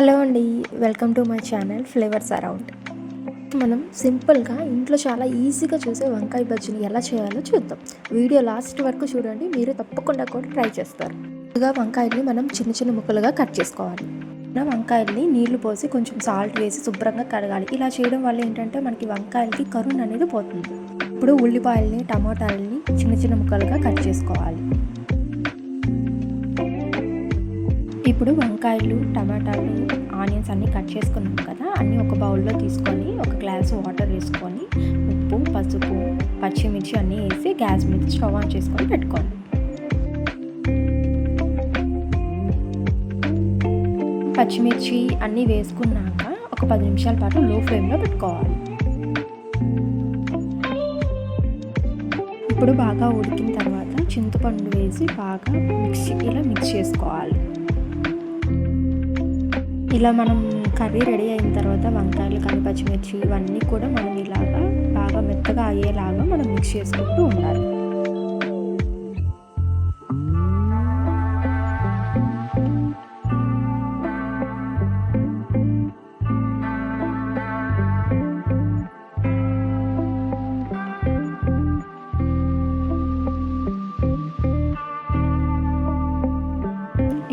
Hello అండి welcome to my channel flavours around. మనం సింపుల్గా ఇంట్లో చాలా ఈజీగా చూసే వంకాయ బజ్జీని ఎలా చేయాలో చూద్దాం. వీడియో లాస్ట్ వరకు చూడండి మీరు తప్పకుండా కూడా ట్రై చేస్తారు. ముందుగా వంకాయల్ని మనం చిన్న చిన్న ముక్కలుగా కట్ చేసుకోవాలి. మనం వంకాయల్ని నీళ్ళు పోసి కొంచెం సాల్ట్ వేసి శుభ్రంగా కడగాలి. ఇలా చేయడం వల్ల ఏంటంటే మనకి వంకాయలకి కరుణ్ అనేది పోతుంది. ఇప్పుడు ఉల్లిపాయల్ని టమాటాలని చిన్న చిన్న ముక్కలుగా కట్ చేసుకోవాలి. ఇప్పుడు వంకాయలు టమాటాలు ఆనియన్స్ అన్నీ కట్ చేసుకున్నాం కదా అన్నీ ఒక బౌల్లో తీసుకొని ఒక గ్లాస్ వాటర్ వేసుకొని ఉప్పు పసుపు పచ్చిమిర్చి అన్నీ వేసి గ్యాస్ మీద స్టవ్ ఆన్ చేసుకొని పెట్టుకోండి పచ్చిమిర్చి అన్నీ వేసుకున్నాక ఒక పది నిమిషాల పాటు లో ఫ్లేమ్లో పెట్టుకోవాలి. ఇప్పుడు బాగా ఉడికిన తర్వాత చింతపండు వేసి బాగా మిక్స్ ఇలా మిక్స్ చేసుకోవాలి. ఇలా మనం కర్రీ రెడీ అయిన తర్వాత వంకాయలు కానీ పచ్చిమిర్చి ఇవన్నీ కూడా మనం ఇలాగా బాగా మెత్తగా అయ్యేలాగా మనం మిక్స్ చేసుకుంటూ ఉండాలి.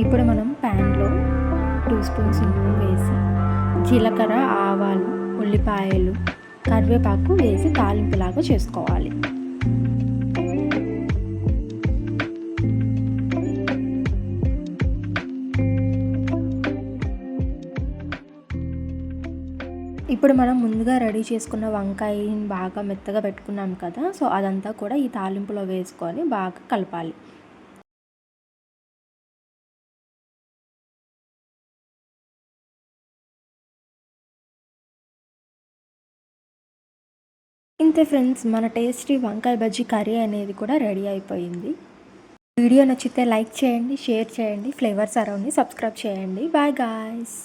ఇప్పుడు మనం ప్యాన్లో టూ స్పూన్స్ నూనె వేసి జీలకర్ర ఆవాలు ఉల్లిపాయలు కరివేపాకు వేసి తాలింపులాగా చేసుకోవాలి. ఇప్పుడు మనం ముందుగా రెడీ చేసుకున్న వంకాయని బాగా మెత్తగా పెట్టుకున్నాం కదా సో అదంతా కూడా ఈ తాలింపులో వేసుకొని బాగా కలపాలి. ఇంతే ఫ్రెండ్స్ మన టేస్టీ వంకాయ బజ్జీ కర్రీ అనేది కూడా రెడీ అయిపోయింది. వీడియో నచ్చితే లైక్ చేయండి షేర్ చేయండి ఫ్లేవర్స్ అరౌండ్ని సబ్స్క్రైబ్ చేయండి. Bye guys.